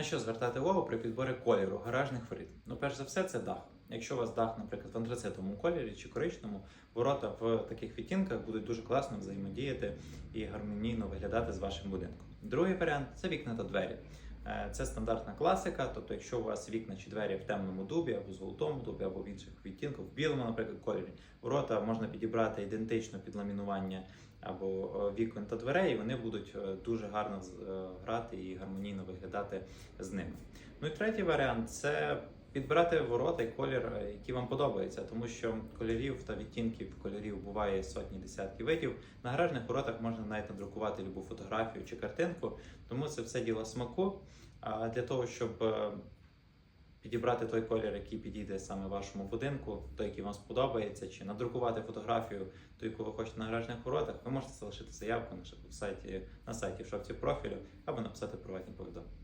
На що звертати увагу при підборі кольору гаражних воріт? Ну, перш за все, це дах. Якщо у вас дах, наприклад, в антрацитовому кольорі чи коричному, ворота в таких відтінках будуть дуже класно взаємодіяти і гармонійно виглядати з вашим будинком. Другий варіант це вікна та двері. Е, Це стандартна класика, тобто, якщо у вас вікна чи двері в темному дубі або золотому дубі, або в інших відтінках, в білому, наприклад, кольорі, ворота можна підібрати ідентично під ламінування або е, вікон та дверей, і вони будуть е, дуже гарно грати і гармонійно виглядати з ними. Ну і третій варіант це підбирати ворота і колір, е, який вам подобається, тому що кольорів та відтінків кольорів буває сотні десятки видів. На гаражних воротах можна навіть надрукувати любу фотографію чи картинку, тому це все діло смаку. А для того, щоб е, підібрати той колір, який підійде саме вашому будинку, той, який вам сподобається, чи надрукувати фотографію, ту, яку ви хочете на гаражних воротах, ви можете залишити заявку на сайті, на сайті в шапці профілю або написати приватні повідомлення.